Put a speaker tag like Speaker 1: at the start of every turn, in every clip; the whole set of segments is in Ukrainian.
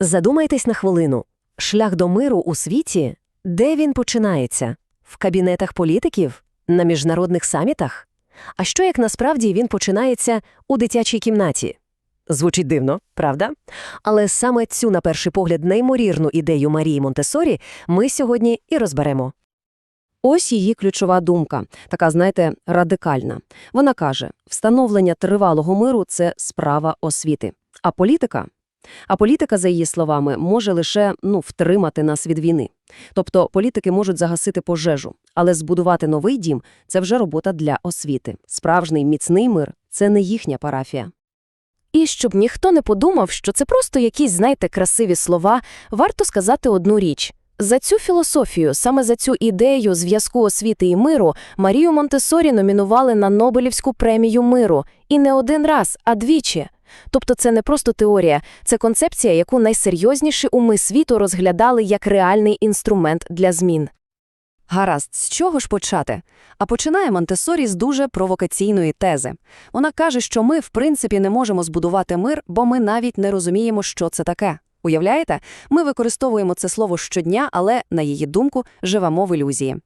Speaker 1: Задумайтесь на хвилину. Шлях до миру у світі, де він починається? В кабінетах політиків? На міжнародних самітах? А що як насправді він починається у дитячій кімнаті? Звучить дивно, правда? Але саме цю, на перший погляд, неймовірну ідею Марії Монтесорі ми сьогодні і розберемо.
Speaker 2: Ось її ключова думка, така, знаєте, радикальна. Вона каже, встановлення тривалого миру – це справа освіти. А політика? А політика, за її словами, може лише ну, втримати нас від війни. Тобто політики можуть загасити пожежу, але збудувати новий дім – це вже робота для освіти. Справжній міцний мир – це не їхня парафія.
Speaker 3: І щоб ніхто не подумав, що це просто якісь, знаєте, красиві слова, варто сказати одну річ. За цю філософію, саме за цю ідею зв'язку освіти і миру, Марію Монтесорі номінували на Нобелівську премію миру. І не один раз, а двічі. Тобто це не просто теорія, це концепція, яку найсерйозніші уми світу розглядали як реальний інструмент для змін.
Speaker 2: Гаразд, з чого ж почати? А починає Монтесорі з дуже провокаційної тези. Вона каже, що ми, в принципі, не можемо збудувати мир, бо ми навіть не розуміємо, що це таке. Уявляєте? Ми використовуємо це слово щодня, але, на її думку, живемо в ілюзії.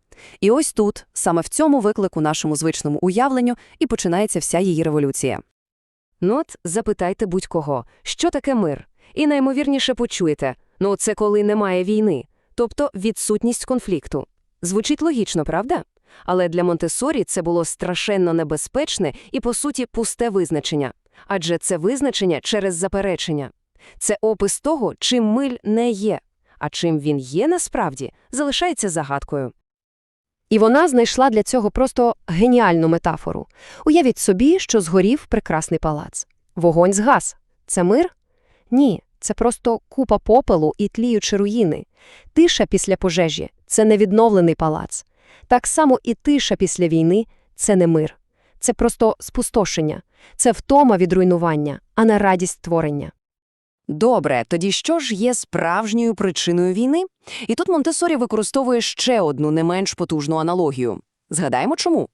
Speaker 2: І ось тут, саме в цьому виклику нашому звичному уявленню, і починається вся її революція.
Speaker 1: От, запитайте будь-кого, що таке мир? І наймовірніше почуєте, ну це коли немає війни, тобто відсутність конфлікту. Звучить логічно, правда? Але для Монтесорі це було страшенно небезпечне і, по суті, пусте визначення. Адже це визначення через заперечення. Це опис того, чим миль не є, а чим він є насправді, залишається загадкою.
Speaker 3: І вона знайшла для цього просто геніальну метафору. Уявіть собі, що згорів прекрасний палац. Вогонь згас. Це мир? Ні, це просто купа попелу і тліючі руїни. Тиша після пожежі – це невідновлений палац. Так само і тиша після війни – це не мир. Це просто спустошення. Це втома від руйнування, а не радість творення.
Speaker 2: Добре, тоді що ж є справжньою причиною війни? І тут Монтесорі використовує ще одну не менш потужну аналогію. Згадаємо чому.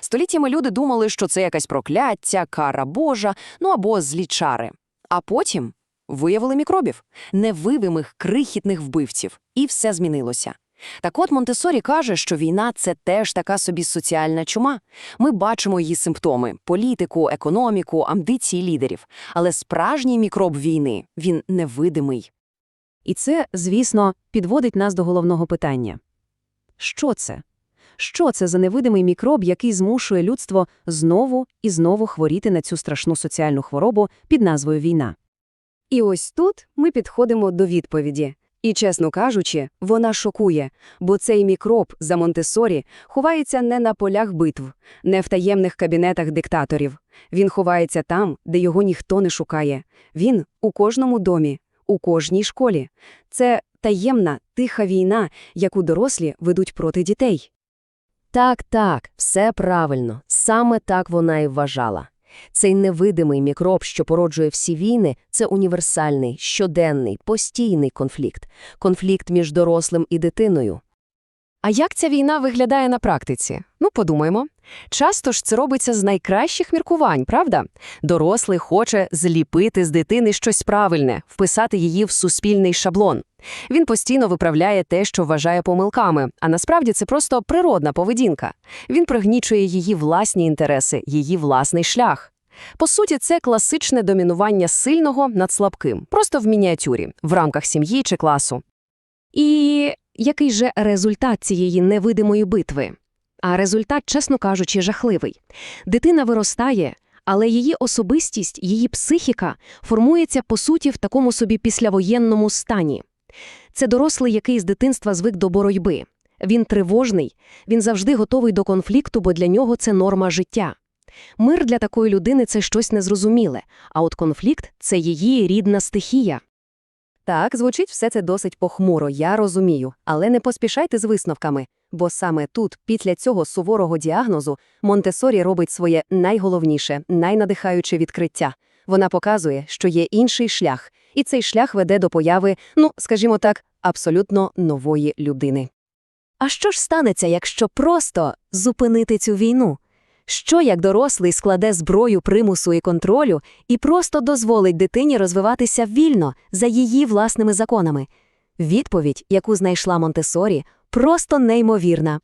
Speaker 2: Століттями люди думали, що це якась прокляття, кара Божа, ну або злі чари. А потім виявили мікробів, невивимих крихітних вбивців, і все змінилося. Так от Монтесорі каже, що війна – це теж така собі соціальна чума. Ми бачимо її симптоми – політику, економіку, амбіції лідерів. Але справжній мікроб війни – він невидимий. І це, звісно, підводить нас до головного питання. Що це? Що це за невидимий мікроб, який змушує людство знову і знову хворіти на цю страшну соціальну хворобу під назвою війна? І ось тут ми підходимо до відповіді. І, чесно кажучи, вона шокує, бо цей мікроб за Монтесорі ховається не на полях битв, не в таємних кабінетах диктаторів. Він ховається там, де його ніхто не шукає. Він у кожному домі, у кожній школі. Це таємна, тиха війна, яку дорослі ведуть проти дітей.
Speaker 1: Так, так, все правильно. Саме так вона і вважала. Цей невидимий мікроб, що породжує всі війни, це універсальний, щоденний, постійний конфлікт. Конфлікт між дорослим і дитиною.
Speaker 3: А як ця війна виглядає на практиці? Ну, подумаймо. Часто ж це робиться з найкращих міркувань, правда? Дорослий хоче зліпити з дитини щось правильне, вписати її в суспільний шаблон. Він постійно виправляє те, що вважає помилками, а насправді це просто природна поведінка. Він пригнічує її власні інтереси, її власний шлях. По суті, це класичне домінування сильного над слабким, просто в мініатюрі, в рамках сім'ї чи класу. І який же результат цієї невидимої битви? А результат, чесно кажучи, жахливий. Дитина виростає, але її особистість, її психіка формується, по суті, в такому собі післявоєнному стані. Це дорослий, який з дитинства звик до боротьби. Він тривожний, він завжди готовий до конфлікту, бо для нього це норма життя. Мир для такої людини – це щось незрозуміле, а от конфлікт – це її рідна стихія.
Speaker 2: Так, звучить все це досить похмуро, я розумію, але не поспішайте з висновками, бо саме тут, після цього суворого діагнозу, Монтесорі робить своє найголовніше, найнадихаюче відкриття. Вона показує, що є інший шлях, і цей шлях веде до появи, ну, скажімо так, абсолютно нової людини.
Speaker 1: А що ж станеться, якщо просто зупинити цю війну? Що як дорослий складе зброю примусу і контролю і просто дозволить дитині розвиватися вільно за її власними законами? Відповідь, яку знайшла Монтесорі, просто неймовірна.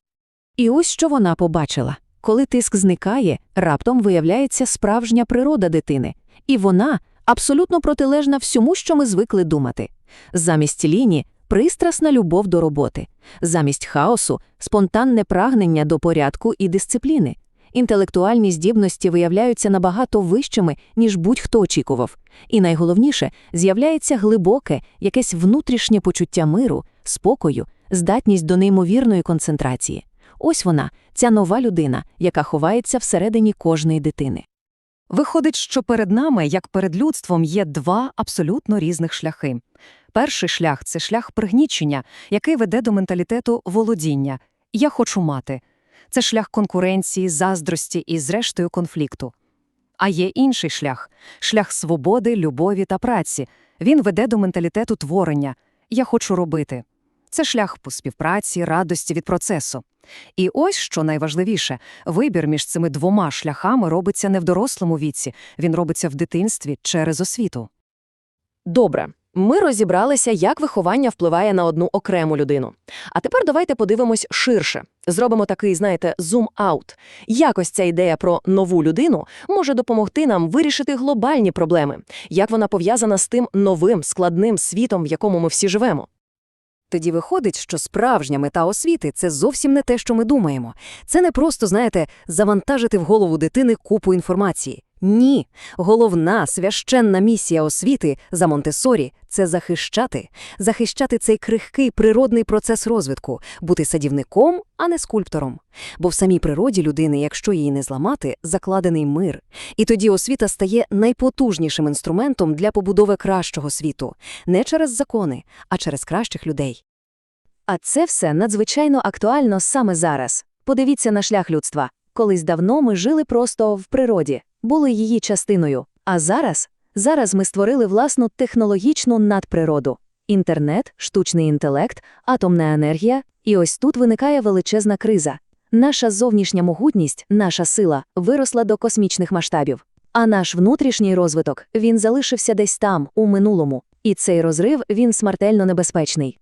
Speaker 3: І ось що вона побачила. Коли тиск зникає, раптом виявляється справжня природа дитини. І вона абсолютно протилежна всьому, що ми звикли думати. Замість ліні – пристрасна любов до роботи. Замість хаосу – спонтанне прагнення до порядку і дисципліни. Інтелектуальні здібності виявляються набагато вищими, ніж будь-хто очікував. І найголовніше – з'являється глибоке, якесь внутрішнє почуття миру, спокою, здатність до неймовірної концентрації. Ось вона, ця нова людина, яка ховається всередині кожної дитини.
Speaker 2: Виходить, що перед нами, як перед людством, є два абсолютно різних шляхи. Перший шлях це шлях пригнічення, який веде до менталітету володіння. Я хочу мати. Це шлях конкуренції, заздрості і, зрештою, конфлікту. А є інший шлях шлях свободи, любові та праці. Він веде до менталітету творення. Я хочу робити. Це шлях по співпраці, радості від процесу. І ось що найважливіше вибір між цими двома шляхами робиться не в дорослому віці, він робиться в дитинстві через освіту.
Speaker 1: Добре, ми розібралися, як виховання впливає на одну окрему людину. А тепер давайте подивимось ширше. Зробимо такий, знаєте, зум-аут. Як ось ця ідея про нову людину може допомогти нам вирішити глобальні проблеми? Як вона пов'язана з тим новим складним світом, в якому ми всі живемо? Тоді виходить, що справжня мета освіти – це зовсім не те, що ми думаємо. Це не просто, знаєте, завантажити в голову дитини купу інформації. Ні. Головна священна місія освіти за Монтесорі – це захищати. Захищати цей крихкий природний процес розвитку, бути садівником, а не скульптором. Бо в самій природі людини, якщо її не зламати, закладений мир. І тоді освіта стає найпотужнішим інструментом для побудови кращого світу. Не через закони, а через кращих людей. А це все надзвичайно актуально саме зараз. Подивіться на шлях людства. Колись давно ми жили просто в природі, були її частиною. А зараз? Зараз ми створили власну технологічну надприроду. Інтернет, штучний інтелект, атомна енергія. І ось тут виникає величезна криза. Наша зовнішня могутність, наша сила виросла до космічних масштабів. А наш внутрішній розвиток, він залишився десь там, у минулому. І цей розрив, він смертельно небезпечний.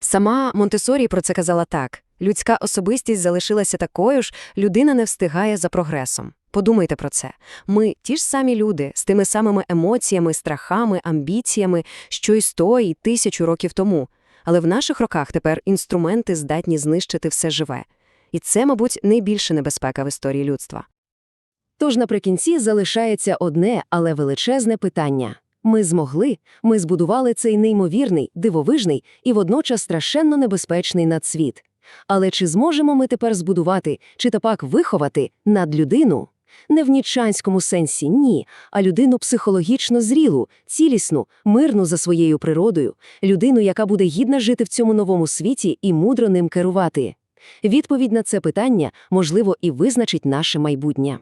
Speaker 1: Сама Монтесорі про це казала так. Людська особистість залишилася такою ж, людина не встигає за прогресом. Подумайте про це. Ми ті ж самі люди, з тими самими емоціями, страхами, амбіціями, що й сто, і тисячу років тому. Але в наших руках тепер інструменти здатні знищити все живе. І це, мабуть, найбільша небезпека в історії людства. Тож наприкінці залишається одне, але величезне питання. Ми змогли, ми збудували цей неймовірний, дивовижний і водночас страшенно небезпечний надсвіт. Але чи зможемо ми тепер збудувати, чи тапак виховати над людину? Не в нічанському сенсі ні, а людину психологічно зрілу, цілісну, мирну за своєю природою, людину, яка буде гідна жити в цьому новому світі і мудро ним керувати. Відповідь на це питання, можливо, і визначить наше майбутнє.